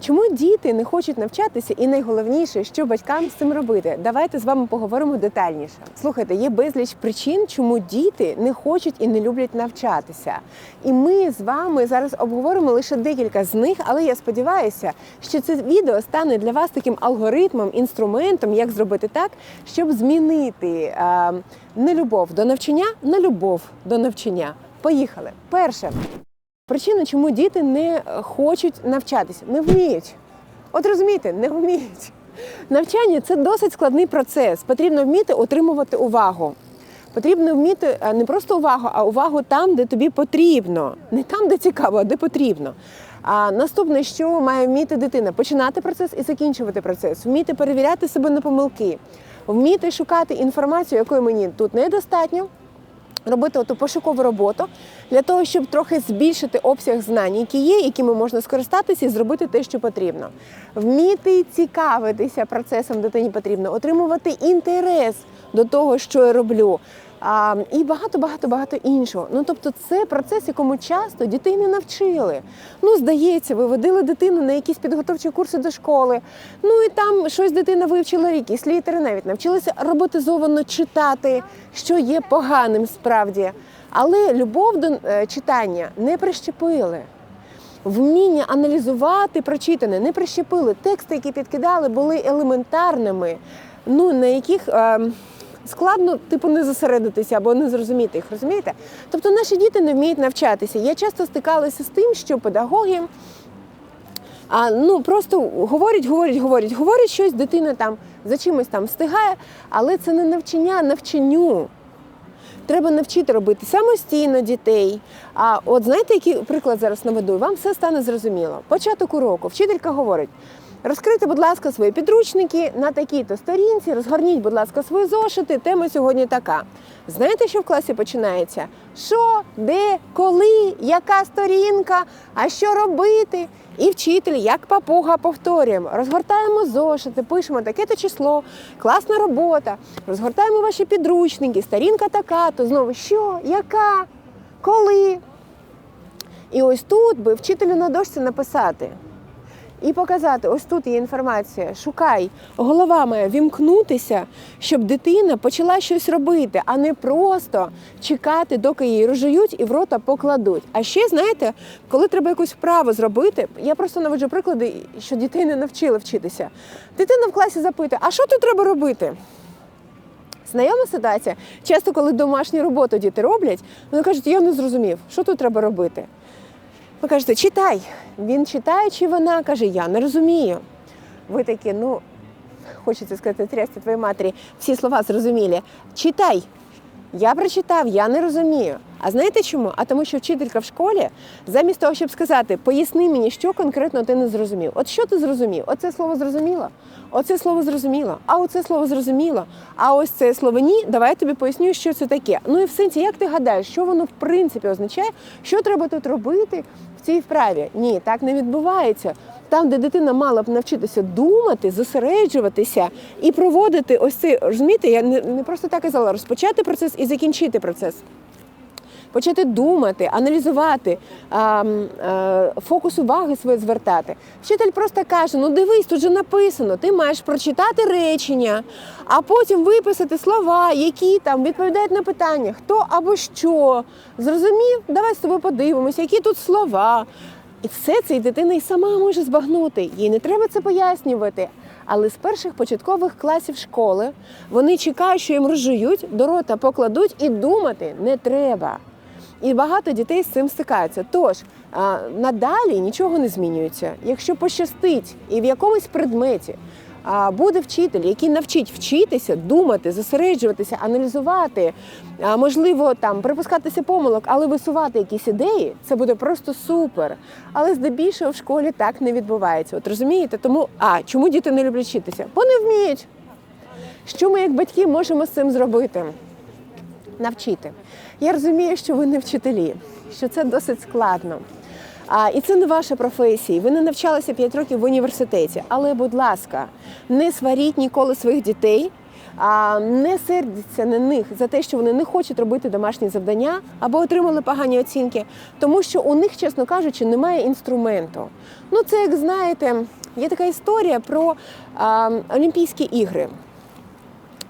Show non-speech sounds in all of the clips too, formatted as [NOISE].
Чому діти не хочуть навчатися, і найголовніше, що батькам з цим робити? Давайте з вами поговоримо детальніше. Слухайте, є безліч причин, чому діти не хочуть і не люблять навчатися. І ми з вами зараз обговоримо лише декілька з них, але я сподіваюся, що це відео стане для вас таким алгоритмом, інструментом, як зробити так, щоб змінити е, нелюбов до навчання на любов до навчання. Поїхали. Перше. Причина, чому діти не хочуть навчатися, не вміють. От розумієте, не вміють. Навчання це досить складний процес. Потрібно вміти отримувати увагу. Потрібно вміти е, не просто увагу, а увагу там, де тобі потрібно. Не там, де цікаво, а де потрібно. А наступне, що має вміти дитина? Починати процес і закінчувати процес, вміти перевіряти себе на помилки, вміти шукати інформацію, якої мені тут недостатньо робити оту пошукову роботу для того, щоб трохи збільшити обсяг знань, які є, якими можна скористатися і зробити те, що потрібно. Вміти цікавитися процесом дитині потрібно, отримувати інтерес до того, що я роблю. А, і багато, багато, багато іншого. Ну тобто, це процес, якому часто дітей не навчили. Ну, здається, ви водили дитину на якісь підготовчі курси до школи. Ну і там щось дитина вивчила, якісь літери навіть навчилася роботизовано читати, що є поганим справді. Але любов до е, читання не прищепили. Вміння аналізувати прочитане не прищепили. Тексти, які підкидали, були елементарними, ну на яких. Е, складно, типу, не зосередитися або не зрозуміти їх, розумієте? Тобто наші діти не вміють навчатися. Я часто стикалася з тим, що педагоги а, ну, просто говорять, говорять, говорять, говорять щось, дитина там за чимось там встигає, але це не навчання, а навчанню. Треба навчити робити самостійно дітей. А от знаєте, який приклад зараз наведу? Вам все стане зрозуміло. Початок уроку. Вчителька говорить: розкрийте, будь ласка, свої підручники на такій-то сторінці, розгорніть, будь ласка, свої зошити. Тема сьогодні така. Знаєте, що в класі починається? Що, де, коли, яка сторінка, а що робити? І вчитель, як папуга, повторюємо, розгортаємо зошити, пишемо таке-то число, класна робота, розгортаємо ваші підручники, сторінка така, то знову що, яка, коли. І ось тут би вчителю на дошці написати і показати: ось тут є інформація. Шукай, голова має вімкнутися, щоб дитина почала щось робити, а не просто чекати, доки її розжують і в рота покладуть. А ще знаєте, коли треба якусь вправу зробити, я просто наводжу приклади, що дітей не навчили вчитися. Дитина в класі запитує, а що тут треба робити? Знайома ситуація. Часто, коли домашню роботу діти роблять, вони кажуть, я не зрозумів, що тут треба робити. Ви кажете, читай. Він читає, чи вона каже, я не розумію. Ви такі, ну, хочеться сказати, трясти твоїй матері, всі слова зрозумілі. Читай. Я прочитав, я не розумію. А знаєте чому? А тому, що вчителька в школі, замість того, щоб сказати, поясни мені, що конкретно ти не зрозумів. От що ти зрозумів? Оце слово зрозуміло, оце слово зрозуміло, а оце слово зрозуміло. А ось це слово ні, давай я тобі поясню, що це таке. Ну і в сенсі, як ти гадаєш, що воно в принципі означає, що треба тут робити в цій вправі? Ні, так не відбувається. Там, де дитина мала б навчитися думати, зосереджуватися і проводити ось цей, розумієте, я не, просто так казала, розпочати процес і закінчити процес. Почати думати, аналізувати, фокус уваги своє звертати. Вчитель просто каже: ну дивись, тут же написано, ти маєш прочитати речення, а потім виписати слова, які там відповідають на питання, хто або що. Зрозумів? Давай з тобою подивимося, які тут слова. І все це і дитина і сама може збагнути. Їй не треба це пояснювати. Але з перших початкових класів школи вони чекають, що їм розжують, до рота покладуть і думати не треба. І багато дітей з цим стикаються. Тож надалі нічого не змінюється. Якщо пощастить і в якомусь предметі буде вчитель, який навчить вчитися, думати, зосереджуватися, аналізувати, можливо, там припускатися помилок, але висувати якісь ідеї, це буде просто супер. Але здебільшого в школі так не відбувається. От розумієте? Тому а чому діти не люблять вчитися? Бо не вміють. Що ми, як батьки, можемо з цим зробити? Навчити. Я розумію, що ви не вчителі, що це досить складно. А, і це не ваша професія. Ви не навчалися 5 років в університеті. Але, будь ласка, не сваріть ніколи своїх дітей а, не сердяться на них за те, що вони не хочуть робити домашні завдання або отримали погані оцінки, тому що у них, чесно кажучи, немає інструменту. Ну, це як знаєте, є така історія про а, Олімпійські ігри.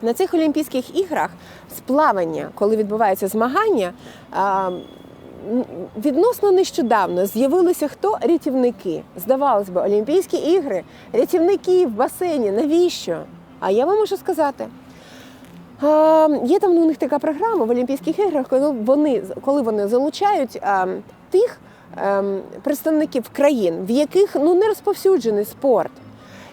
На цих Олімпійських іграх з плавання, коли відбуваються змагання, відносно нещодавно з'явилися хто рятівники. Здавалось би, Олімпійські ігри, рятівники в басейні. Навіщо? А я вам можу сказати. Є там у них така програма в Олімпійських іграх, коли вони, коли вони залучають тих ем, представників країн, в яких ну, не розповсюджений спорт.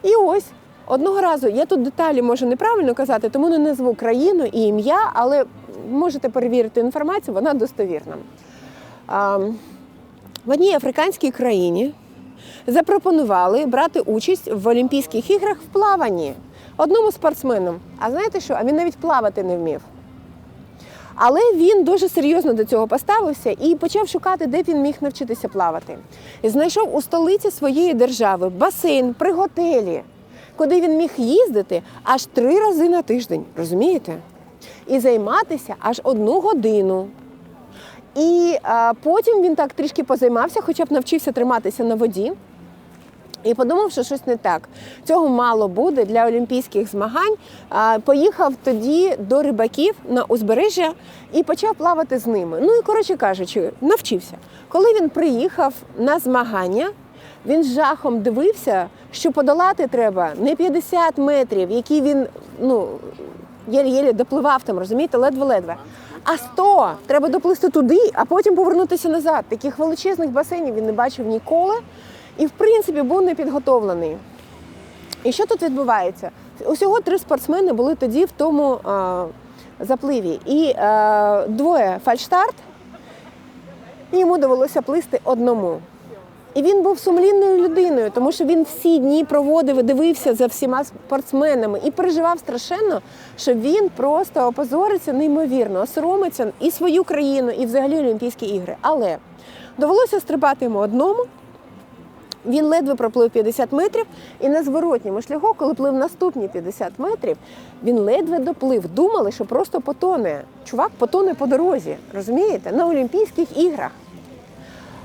І ось одного разу, я тут деталі можу неправильно казати, тому не назву країну і ім'я, але можете перевірити інформацію, вона достовірна. А, в одній африканській країні запропонували брати участь в Олімпійських іграх в плаванні одному спортсмену. А знаєте що? А він навіть плавати не вмів. Але він дуже серйозно до цього поставився і почав шукати, де він міг навчитися плавати. І знайшов у столиці своєї держави басейн при готелі, куди він міг їздити аж три рази на тиждень. Розумієте? І займатися аж одну годину. І а, потім він так трішки позаймався, хоча б навчився триматися на воді. І подумав, що щось не так. Цього мало буде для олімпійських змагань. Поїхав тоді до рибаків на узбережжя і почав плавати з ними. Ну і коротше кажучи, навчився. Коли він приїхав на змагання, він з жахом дивився, що подолати треба не 50 метрів, які він ну єлі-єлі допливав там, розумієте, ледве-ледве. А 100 треба доплисти туди, а потім повернутися назад. Таких величезних басейнів він не бачив ніколи і, в принципі, був непідготовлений. І що тут відбувається? Усього три спортсмени були тоді в тому е, запливі. І е, двоє фальштарт, і йому довелося плисти одному. І він був сумлінною людиною, тому що він всі дні проводив і дивився за всіма спортсменами і переживав страшенно, що він просто опозориться неймовірно, осоромиться і свою країну, і взагалі Олімпійські ігри. Але довелося стрибати йому одному. Він ледве проплив 50 метрів, і на зворотньому шляху, коли плив наступні 50 метрів, він ледве доплив. Думали, що просто потоне. Чувак потоне по дорозі, розумієте, на Олімпійських іграх.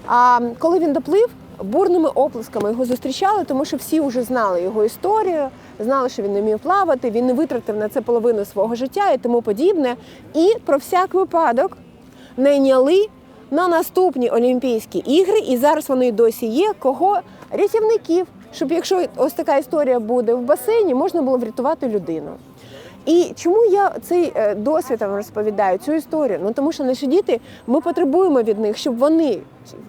А коли він доплив, бурними оплесками його зустрічали, тому що всі вже знали його історію, знали, що він не вмів плавати, він не витратив на це половину свого життя і тому подібне. І про всяк випадок найняли на наступні Олімпійські ігри, і зараз вони досі є. Кого рятівників, щоб якщо ось така історія буде в басейні, можна було врятувати людину. І чому я цей е, досвід вам розповідаю, цю історію? Ну тому що наші діти, ми потребуємо від них, щоб вони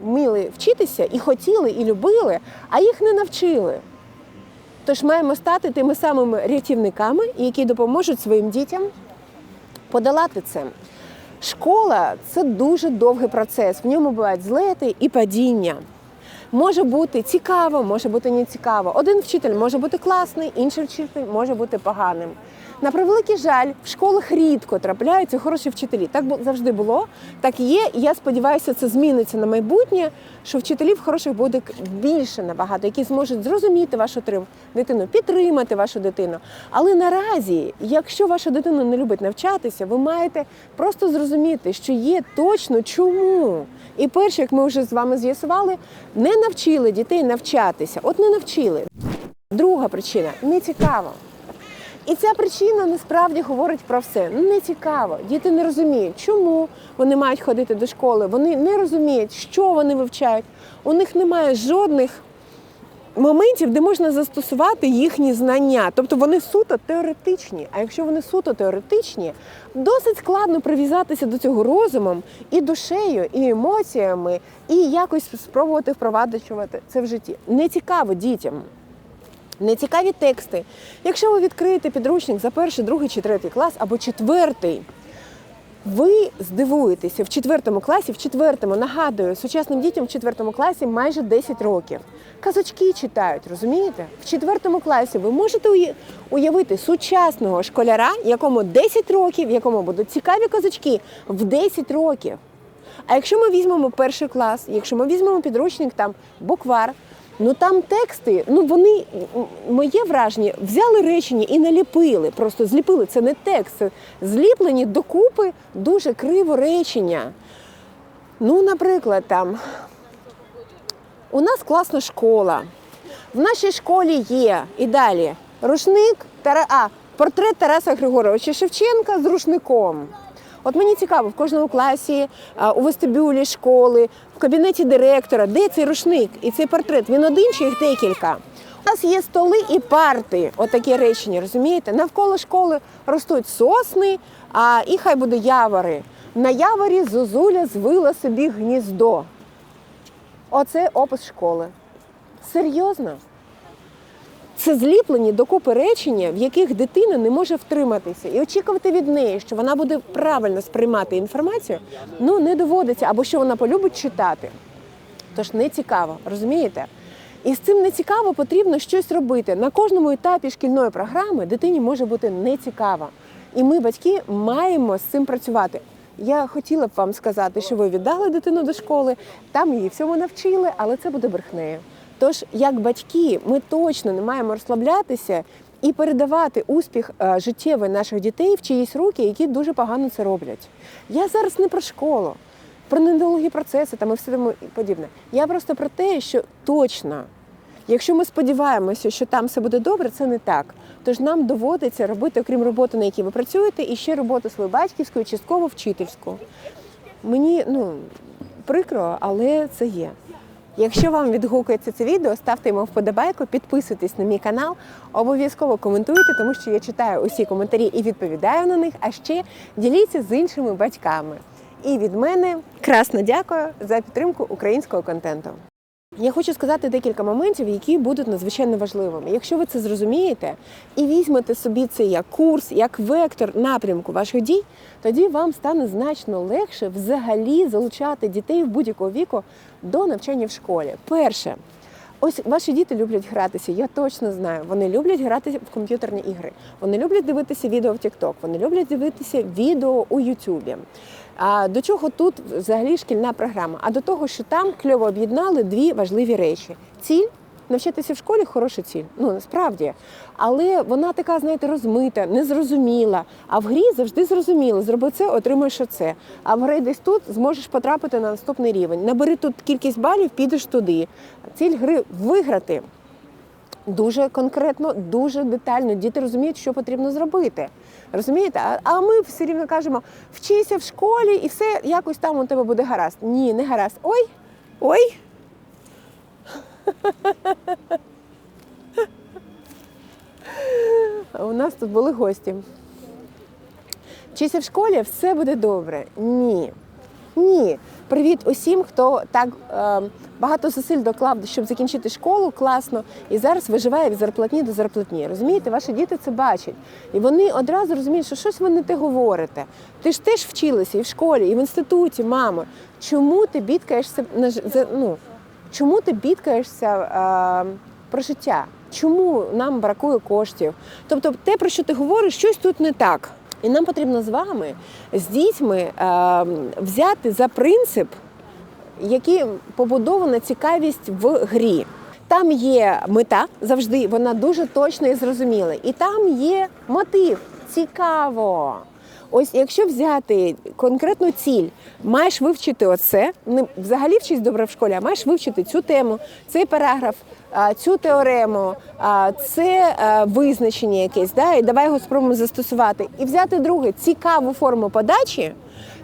вміли вчитися і хотіли, і любили, а їх не навчили. Тож маємо стати тими самими рятівниками, які допоможуть своїм дітям подолати це. Школа це дуже довгий процес. В ньому бувають злети і падіння. Може бути цікаво, може бути не цікаво. Один вчитель може бути класний, інший вчитель може бути поганим. На превеликий жаль, в школах рідко трапляються хороші вчителі. Так завжди було, так є. І я сподіваюся, це зміниться на майбутнє, що вчителів хороших буде більше набагато, які зможуть зрозуміти вашу дитину, підтримати вашу дитину. Але наразі, якщо ваша дитина не любить навчатися, ви маєте просто зрозуміти, що є точно чому. І перше, як ми вже з вами з'ясували, не навчили дітей навчатися. От не навчили. Друга причина не цікаво. І ця причина насправді говорить про все. Ну не цікаво. Діти не розуміють, чому вони мають ходити до школи. Вони не розуміють, що вони вивчають. У них немає жодних моментів, де можна застосувати їхні знання. Тобто вони суто теоретичні. А якщо вони суто теоретичні, досить складно прив'язатися до цього розумом і душею, і емоціями, і якось спробувати впроваджувати це в житті. Не цікаво дітям. Нецікаві тексти. Якщо ви відкриєте підручник за перший, другий чи третій клас або четвертий, ви здивуєтеся в четвертому класі, в четвертому, нагадую, сучасним дітям в четвертому класі майже 10 років. Казочки читають, розумієте? В четвертому класі ви можете уявити сучасного школяра, якому 10 років, якому будуть цікаві казочки в 10 років. А якщо ми візьмемо перший клас, якщо ми візьмемо підручник там буквар, Ну там тексти, ну вони моє враження, взяли речення і наліпили. Просто зліпили. Це не текст, це зліплені докупи дуже криво речення. Ну, наприклад, там у нас класна школа. В нашій школі є і далі рушник а, портрет Тараса Григоровича Шевченка з рушником. От мені цікаво, в кожному класі, у вестибюлі школи, в кабінеті директора, де цей рушник і цей портрет? Він один чи їх декілька? У нас є столи і парти, отакі речення, розумієте? Навколо школи ростуть сосни, а і хай буде явори. На яворі зозуля звила собі гніздо. Оце опис школи. Серйозно? Це зліплені докупи речення, в яких дитина не може втриматися. І очікувати від неї, що вона буде правильно сприймати інформацію, ну не доводиться, або що вона полюбить читати. Тож не цікаво, розумієте? І з цим не цікаво потрібно щось робити. На кожному етапі шкільної програми дитині може бути нецікаво. І ми, батьки, маємо з цим працювати. Я хотіла б вам сказати, що ви віддали дитину до школи, там її всьому навчили, але це буде брехнею. Тож, як батьки, ми точно не маємо розслаблятися і передавати успіх е, життєвий наших дітей в чиїсь руки, які дуже погано це роблять. Я зараз не про школу, про недолугі процеси там і все тому подібне. Я просто про те, що точно, якщо ми сподіваємося, що там все буде добре, це не так. Тож нам доводиться робити, окрім роботи, на якій ви працюєте, і ще роботу свою батьківську, і частково вчительську. Мені ну прикро, але це є. Якщо вам відгукується це відео, ставте йому вподобайку, підписуйтесь на мій канал, обов'язково коментуйте, тому що я читаю усі коментарі і відповідаю на них, а ще діліться з іншими батьками. І від мене красно дякую за підтримку українського контенту. Я хочу сказати декілька моментів, які будуть надзвичайно важливими. Якщо ви це зрозумієте і візьмете собі це як курс, як вектор напрямку ваших дій, тоді вам стане значно легше взагалі залучати дітей в будь-якого віку до навчання в школі. Перше, ось ваші діти люблять гратися. Я точно знаю. Вони люблять грати в комп'ютерні ігри. Вони люблять дивитися відео в TikTok, Вони люблять дивитися відео у YouTube. А до чого тут взагалі шкільна програма? А до того, що там кльово об'єднали дві важливі речі: ціль. Навчатися в школі хороша ціль, ну насправді, але вона така, знаєте, розмита, незрозуміла. А в грі завжди зрозуміло. Зроби це, отримаєш оце. А в грі десь тут зможеш потрапити на наступний рівень. Набери тут кількість балів, підеш туди. Ціль гри виграти дуже конкретно, дуже детально. Діти розуміють, що потрібно зробити. Розумієте? А- ми все рівно кажемо: вчися в школі і все якось там у тебе буде гаразд. Ні, не гаразд. Ой, ой. У нас тут були гості. Вчися в школі, все буде добре. Ні. Ні. Привіт усім, хто так е, багато зусиль доклав, щоб закінчити школу класно і зараз виживає від зарплатні до зарплатні. Розумієте, ваші діти це бачать. І вони одразу розуміють, що щось ви не те говорите. Ти ж теж вчилася і в школі, і в інституті, мамо. Чому ти бідкаєшся ну, чому ти бідкаєшся е, про життя? Чому нам бракує коштів? Тобто, те, про що ти говориш, щось тут не так. І нам потрібно з вами, з дітьми, е, взяти за принцип, який побудована цікавість в грі. Там є мета завжди, вона дуже точна і зрозуміла. І там є мотив. Цікаво. Ось якщо взяти конкретну ціль, маєш вивчити оце, не взагалі вчись добре в школі, а маєш вивчити цю тему, цей параграф, цю теорему, це визначення якесь, да, і давай його спробуємо застосувати. І взяти друге цікаву форму подачі,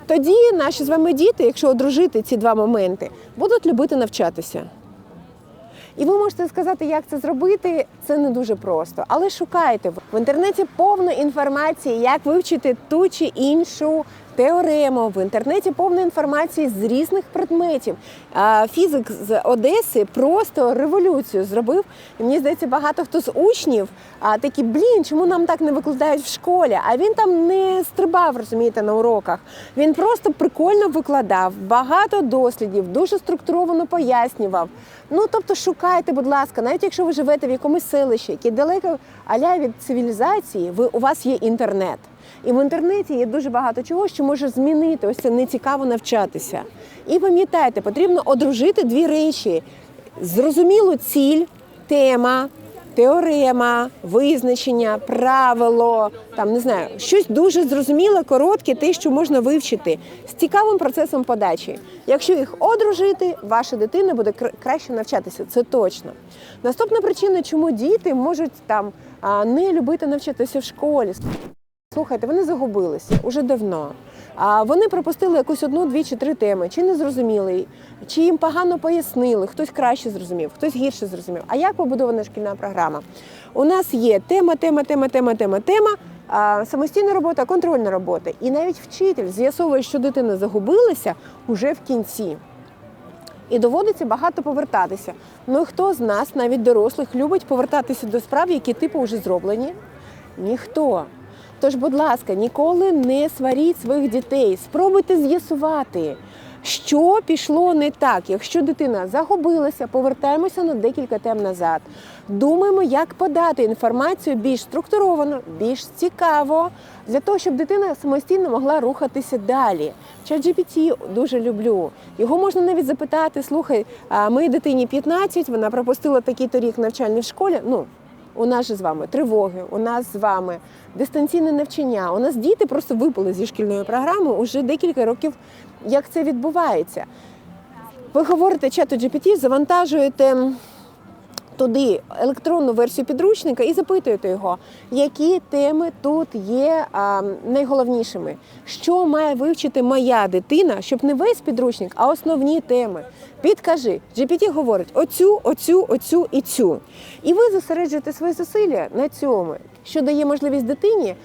тоді наші з вами діти, якщо одружити ці два моменти, будуть любити навчатися. І ви можете сказати, як це зробити. Це не дуже просто. Але шукайте в інтернеті повно інформації, як вивчити ту чи іншу теорему. В інтернеті повно інформації з різних предметів. Фізик з Одеси просто революцію зробив. І мені здається, багато хто з учнів а, такі, блін, чому нам так не викладають в школі? А він там не стрибав, розумієте, на уроках. Він просто прикольно викладав, багато дослідів, дуже структуровано пояснював. Ну тобто шукайте, будь ласка, навіть якщо ви живете в якомусь селищі, яке далеко аля від цивілізації, ви у вас є інтернет. І в інтернеті є дуже багато чого, що може змінити. Ось це нецікаво навчатися. І пам'ятайте, потрібно одружити дві речі: зрозумілу ціль, тема, теорема, визначення, правило, там не знаю, щось дуже зрозуміле, коротке, те, що можна вивчити з цікавим процесом подачі. Якщо їх одружити, ваша дитина буде краще навчатися. Це точно. Наступна причина, чому діти можуть там не любити навчатися в школі. Слухайте, вони загубилися уже давно. А вони пропустили якусь одну, дві чи три теми, чи не зрозуміли, чи їм погано пояснили, хтось краще зрозумів, хтось гірше зрозумів. А як побудована шкільна програма? У нас є тема, тема, тема, тема, тема, тема, самостійна робота, контрольна робота. І навіть вчитель з'ясовує, що дитина загубилася уже в кінці. І доводиться багато повертатися. Ну і хто з нас, навіть дорослих, любить повертатися до справ, які типу вже зроблені? Ніхто. Тож, будь ласка, ніколи не сваріть своїх дітей. Спробуйте з'ясувати, що пішло не так. Якщо дитина загубилася, повертаємося на декілька тем назад. Думаємо, як подати інформацію більш структуровано, більш цікаво, для того, щоб дитина самостійно могла рухатися далі. ChatGPT дуже люблю. Його можна навіть запитати: слухай, а моїй дитині 15, вона пропустила такий-то рік навчальний в школі. Ну, у нас же з вами тривоги, у нас з вами дистанційне навчання. У нас діти просто випали зі шкільної програми уже декілька років, як це відбувається. Ви говорите чату GPT, завантажуєте туди електронну версію підручника і запитуєте його, які теми тут є а, найголовнішими, що має вивчити моя дитина, щоб не весь підручник, а основні теми. Підкажи, GPT говорить оцю, оцю, оцю і цю. І ви зосереджуєте свої зусилля на цьому, що дає можливість дитині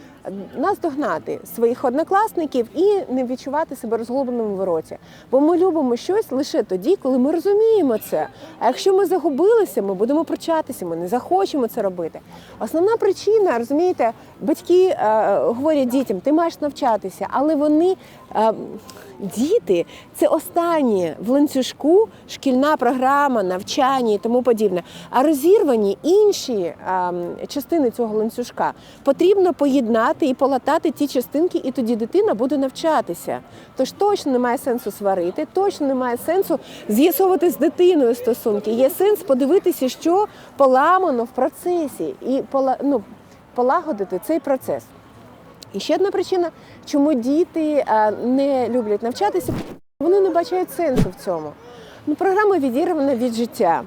наздогнати своїх однокласників і не відчувати себе розглобленим в роті. Бо ми любимо щось лише тоді, коли ми розуміємо це. А якщо ми загубилися, ми будемо пручатися, ми не захочемо це робити. Основна причина, розумієте, батьки е, говорять дітям, ти маєш навчатися, але вони. Е, Діти це останні в ланцюжку шкільна програма, навчання і тому подібне. А розірвані інші а, частини цього ланцюжка потрібно поєднати і полатати ті частинки, і тоді дитина буде навчатися. Тож точно немає сенсу сварити, точно немає сенсу з'ясовувати з дитиною стосунки. Є сенс подивитися, що поламано в процесі, і ну, полагодити цей процес. І ще одна причина, чому діти не люблять навчатися, вони не бачать сенсу в цьому. Ну, програма відірвана від життя.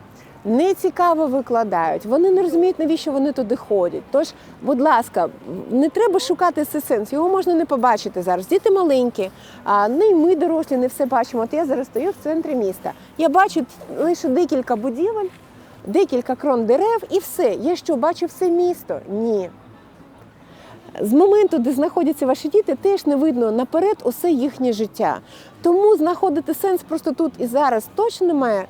Не цікаво викладають, вони не розуміють, навіщо вони туди ходять. Тож, будь ласка, не треба шукати цей сенс. Його можна не побачити зараз. Діти маленькі, а не й ми дорослі не все бачимо. От я зараз стою в центрі міста. Я бачу лише декілька будівель, декілька крон дерев і все. Я що бачу все місто? Ні. З моменту, де знаходяться ваші діти, теж не видно наперед усе їхнє життя. Тому знаходити сенс просто тут і зараз точно немає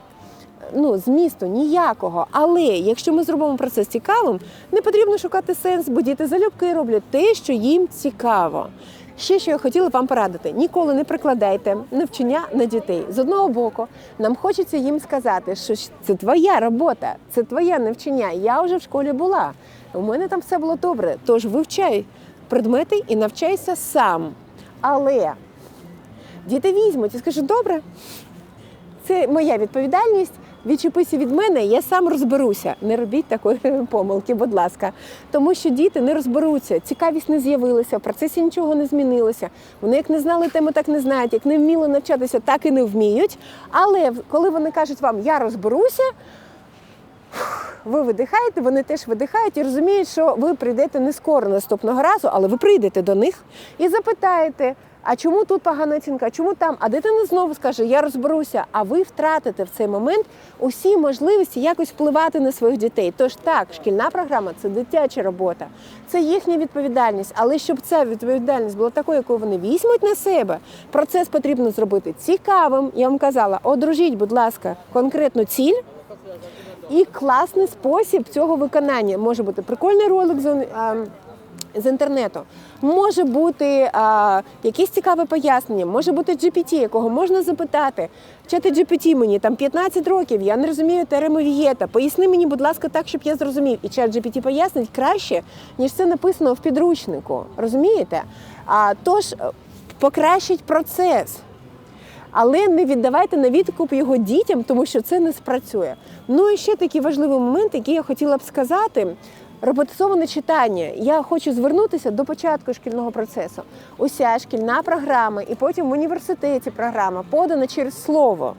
ну, змісту ніякого. Але якщо ми зробимо процес цікавим, не потрібно шукати сенс, бо діти залюбки роблять те, що їм цікаво. Ще що я хотіла вам порадити: ніколи не прикладайте навчання на дітей. З одного боку, нам хочеться їм сказати, що це твоя робота, це твоє навчання. Я вже в школі була. У мене там все було добре. Тож вивчай предмети і навчайся сам. Але діти візьмуть і скажуть, добре, це моя відповідальність. Відчепися від мене, я сам розберуся. Не робіть такої [LAUGHS] помилки, будь ласка. Тому що діти не розберуться, цікавість не з'явилася, в процесі нічого не змінилося. Вони як не знали теми, так не знають, як не вміли навчатися, так і не вміють. Але коли вони кажуть вам Я розберуся, ви видихаєте, вони теж видихають і розуміють, що ви прийдете не скоро наступного разу, але ви прийдете до них і запитаєте, а чому тут погана оцінка, а чому там? А дитина знову скаже, я розберуся, а ви втратите в цей момент усі можливості якось впливати на своїх дітей. Тож так, шкільна програма це дитяча робота, це їхня відповідальність. Але щоб ця відповідальність була такою, яку вони візьмуть на себе, процес потрібно зробити цікавим. Я вам казала, одружіть, будь ласка, конкретну ціль. І класний спосіб цього виконання може бути прикольний ролик з, а, з інтернету, може бути а, якісь цікаве пояснення, може бути GPT, якого можна запитати. Чати GPT мені там 15 років, я не розумію теорему Вієта. Поясни мені, будь ласка, так, щоб я зрозумів. І чат GPT пояснить краще, ніж це написано в підручнику. Розумієте? А, тож е, покращить процес. Але не віддавайте на відкуп його дітям, тому що це не спрацює. Ну і ще такий важливий момент, який я хотіла б сказати. Роботизоване читання. Я хочу звернутися до початку шкільного процесу. Уся шкільна програма, і потім в університеті програма подана через слово.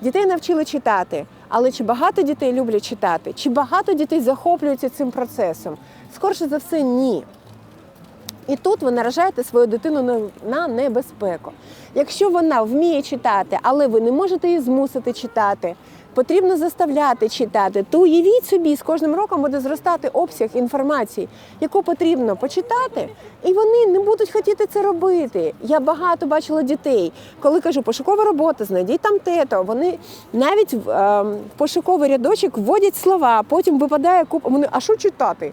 Дітей навчили читати, але чи багато дітей люблять читати? Чи багато дітей захоплюються цим процесом? Скорше за все, ні. І тут ви наражаєте свою дитину на- небезпеку. Якщо вона вміє читати, але ви не можете її змусити читати, потрібно заставляти читати, то уявіть собі, з кожним роком буде зростати обсяг інформації, яку потрібно почитати, і вони не будуть хотіти це робити. Я багато бачила дітей, коли кажу, пошукова робота, знайдіть там тето. Вони навіть в, е, пошуковий рядочок вводять слова, потім випадає купа. Вони, а що читати?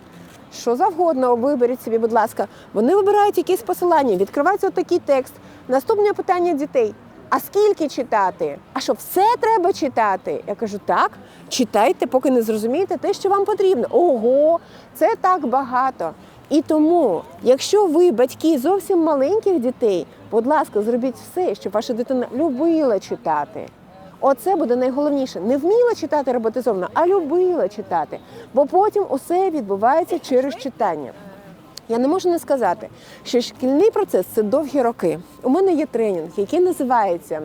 Що завгодно виберіть собі, будь ласка. Вони вибирають якісь посилання, відкривається такий текст. Наступне питання дітей: а скільки читати? А що все треба читати? Я кажу, так, читайте, поки не зрозумієте те, що вам потрібно. Ого, це так багато. І тому, якщо ви батьки зовсім маленьких дітей, будь ласка, зробіть все, щоб ваша дитина любила читати. Оце буде найголовніше. Не вміла читати роботизовано, а любила читати. Бо потім усе відбувається через читання. Я не можу не сказати, що шкільний процес це довгі роки. У мене є тренінг, який називається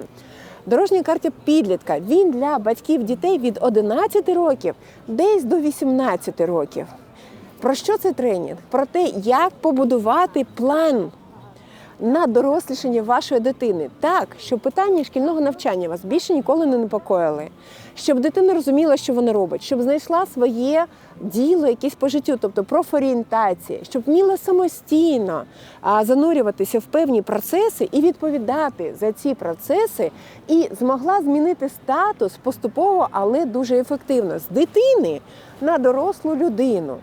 Дорожня карта підлітка. Він для батьків дітей від 11 років десь до 18 років. Про що це тренінг? Про те, як побудувати план на дорослішання вашої дитини, так, щоб питання шкільного навчання вас більше ніколи не непокоїли, щоб дитина розуміла, що вона робить, щоб знайшла своє діло якесь по життю, тобто профорієнтація, щоб вміла самостійно занурюватися в певні процеси і відповідати за ці процеси, і змогла змінити статус поступово, але дуже ефективно з дитини на дорослу людину.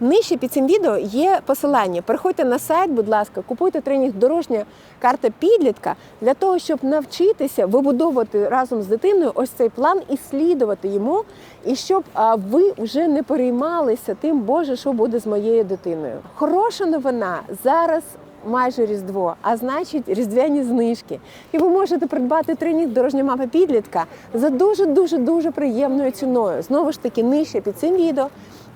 Нижче під цим відео є посилання. Переходьте на сайт, будь ласка, купуйте тренінг дорожня карта підлітка для того, щоб навчитися вибудовувати разом з дитиною ось цей план і слідувати йому, і щоб ви вже не переймалися тим, Боже, що буде з моєю дитиною. Хороша новина зараз. Майже різдво, а значить різдвяні знижки. І ви можете придбати тренінг дорожня мапа підлітка за дуже дуже дуже приємною ціною. Знову ж таки, нижче під цим відео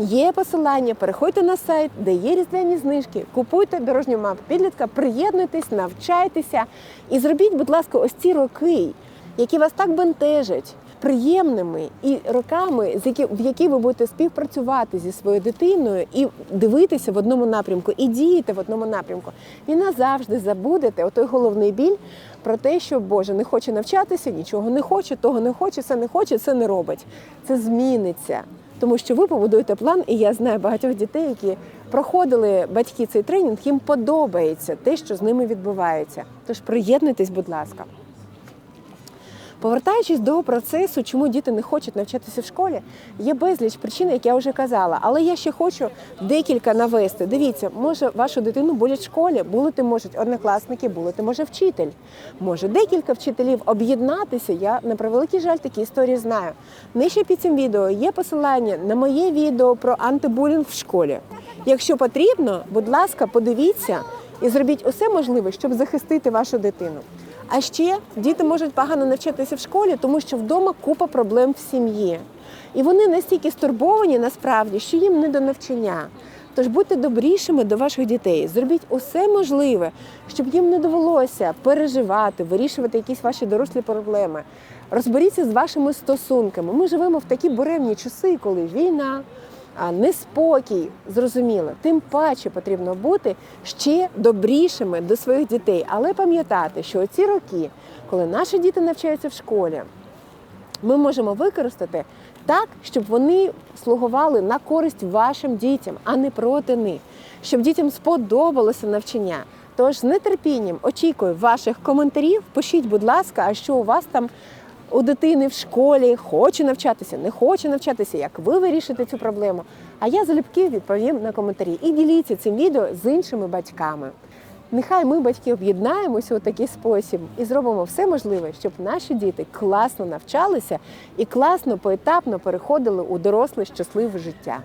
Є посилання, переходьте на сайт, де є різдвяні знижки, купуйте дорожню мапу підлітка, приєднуйтесь, навчайтеся і зробіть, будь ласка, ось ці роки, які вас так бентежать, приємними і роками, в які ви будете співпрацювати зі своєю дитиною і дивитися в одному напрямку, і діяти в одному напрямку. І назавжди забудете отой головний біль про те, що Боже не хоче навчатися, нічого не хоче, того не хоче, це не хоче, це не робить. Це зміниться тому що ви побудуєте план, і я знаю багатьох дітей, які проходили батьки цей тренінг, їм подобається те, що з ними відбувається. Тож приєднуйтесь, будь ласка. Повертаючись до процесу, чому діти не хочуть навчатися в школі, є безліч причин, як я вже казала. Але я ще хочу декілька навести. Дивіться, може вашу дитину болять в школі, булити можуть однокласники, булити може вчитель. Може декілька вчителів об'єднатися. Я на превеликий жаль такі історії знаю. Нижче під цим відео є посилання на моє відео про антибулінг в школі. Якщо потрібно, будь ласка, подивіться і зробіть усе можливе, щоб захистити вашу дитину. А ще діти можуть погано навчатися в школі, тому що вдома купа проблем в сім'ї. І вони настільки стурбовані насправді, що їм не до навчання. Тож будьте добрішими до ваших дітей, зробіть усе можливе, щоб їм не довелося переживати, вирішувати якісь ваші дорослі проблеми. Розберіться з вашими стосунками. Ми живемо в такі буремні часи, коли війна, неспокій, зрозуміло. Тим паче потрібно бути ще добрішими до своїх дітей, але пам'ятати, що ці роки, коли наші діти навчаються в школі, ми можемо використати так, щоб вони слугували на користь вашим дітям, а не проти них, щоб дітям сподобалося навчання. Тож з нетерпінням очікую ваших коментарів. Пишіть, будь ласка, а що у вас там у дитини в школі хоче навчатися, не хоче навчатися, як ви вирішите цю проблему. А я залюбки відповім на коментарі і діліться цим відео з іншими батьками. Нехай ми, батьки, об'єднаємося у такий спосіб і зробимо все можливе, щоб наші діти класно навчалися і класно поетапно переходили у доросле щасливе життя.